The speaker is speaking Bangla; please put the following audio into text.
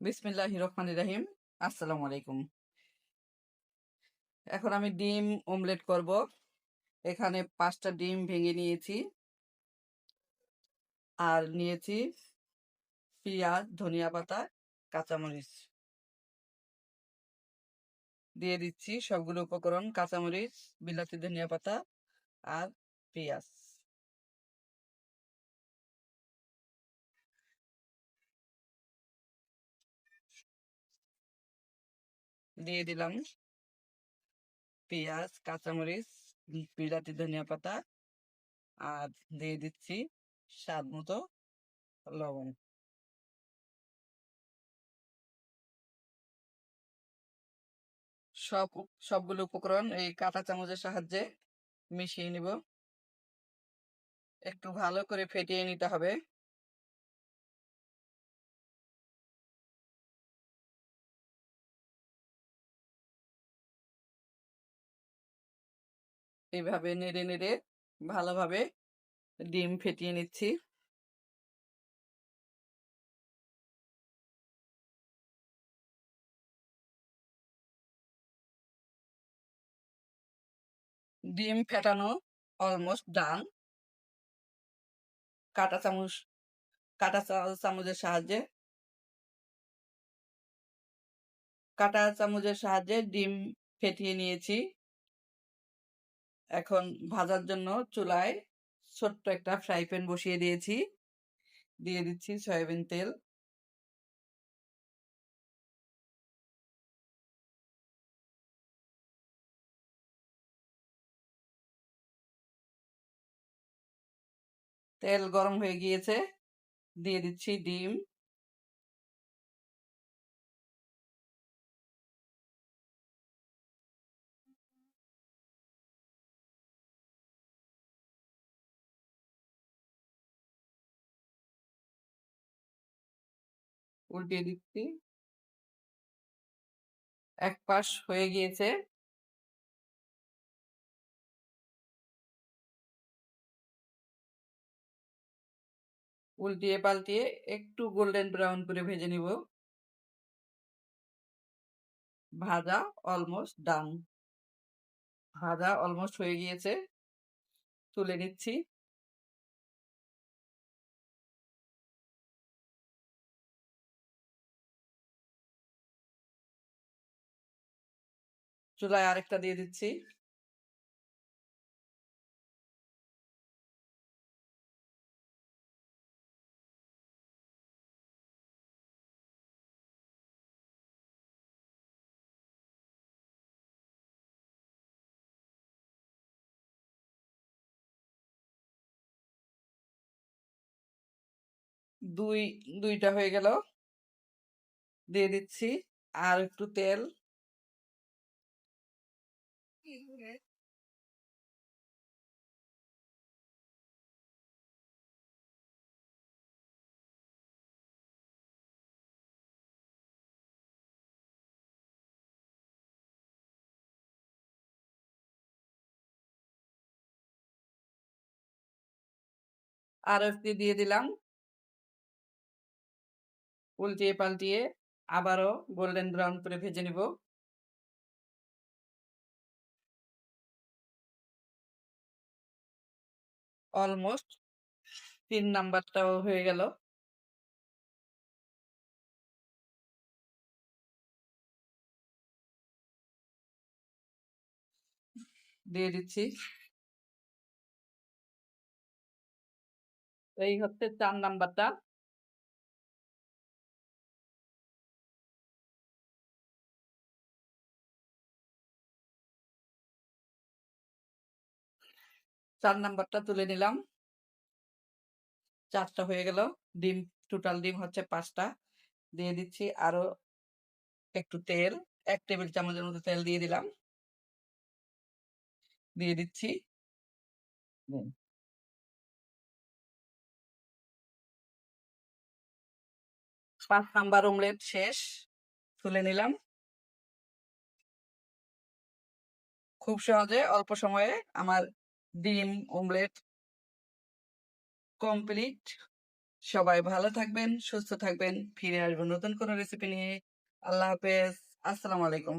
বিসমিল্লাহ রহমান রাহিম। আসসালামু আলাইকুম। এখন আমি ডিম অমলেট করব। এখানে পাঁচটা ডিম ভেঙে নিয়েছি। আর নিয়েছি পেঁয়াজ, ধনিয়া পাতা, কাঁচামরিচ। দিয়ে দিচ্ছি সবগুলো উপকরণ, কাঁচামরিচ, বিলাতি ধনিয়া পাতা আর পেঁয়াজ। দিয়ে দিলাম। পেঁয়াজ, কাঁচামরিচ বিলাতি ধনিয়া পাতা আর দিয়ে দিচ্ছি স্বাদ মতো লবণ। সব সবগুলো উপকরণ এই কাঁটা চামচের সাহায্যে মিশিয়ে নিব। একটু ভালো করে ফেটিয়ে নিতে হবে। এইভাবে নেড়ে নেড়ে ভালোভাবে ডিম ফেটিয়ে নিচ্ছি। ডিম ফেটানো অলমোস্ট ডান কাঁটা চামচ, কাঁটা চামচের সাহায্যে কাঁটা চামচের সাহায্যে ডিম ফেটিয়ে নিয়েছি। এখন ভাজার জন্য চুলায় ছোট্ট একটা ফ্রাই প্যান বসিয়ে দিয়েছি। দিয়ে দিচ্ছি সয়াবিন তেল। তেল গরম হয়ে গিয়েছে। দিয়ে দিচ্ছি ডিম। উল্টিয়ে দিচ্ছি। এক পাশ হয়ে গিয়েছে। উল্টিয়ে পাল্টিয়ে একটু গোল্ডেন ব্রাউন করে ভেজে নিব। ভাজা অলমোস্ট ডান। ভাজা অলমোস্ট হয়ে গিয়েছে। তুলে নিচ্ছি। চুলায় আরেকটা দিয়ে দিচ্ছি। দুই দুইটা হয়ে গেল। দিয়ে দিচ্ছি। আর একটু তেল। আর একটু দিয়ে দিলাম। উল্টিয়ে পাল্টিয়ে আবারও গোল্ডেন ব্রাউন করে ভেজে নিব। অলমোস্ট তিন নাম্বারটাও হয়ে গেল। দিয়ে দিচ্ছি। এই হচ্ছে চার নাম্বারটা। চার নাম্বারটা তুলে নিলাম। চারটা হয়ে গেল। ডিম টোটাল ডিম হচ্ছে পাঁচটা। দিয়ে দিচ্ছি আরও একটু তেল। এক টেবিল চামচের মতো তেল দিয়ে দিলাম। দিয়ে দিচ্ছি। পাঁচ নাম্বার অমলেট শেষ তুলে নিলাম খুব সহজে অল্প সময়ে আমার ডিম অমলেট কমপ্লিট সবাই ভালো থাকবেন, সুস্থ থাকবেন। ফিরে আসব নতুন কোনো রেসিপি নিয়ে। আল্লাহ হাফেজ। আসসালামু আলাইকুম।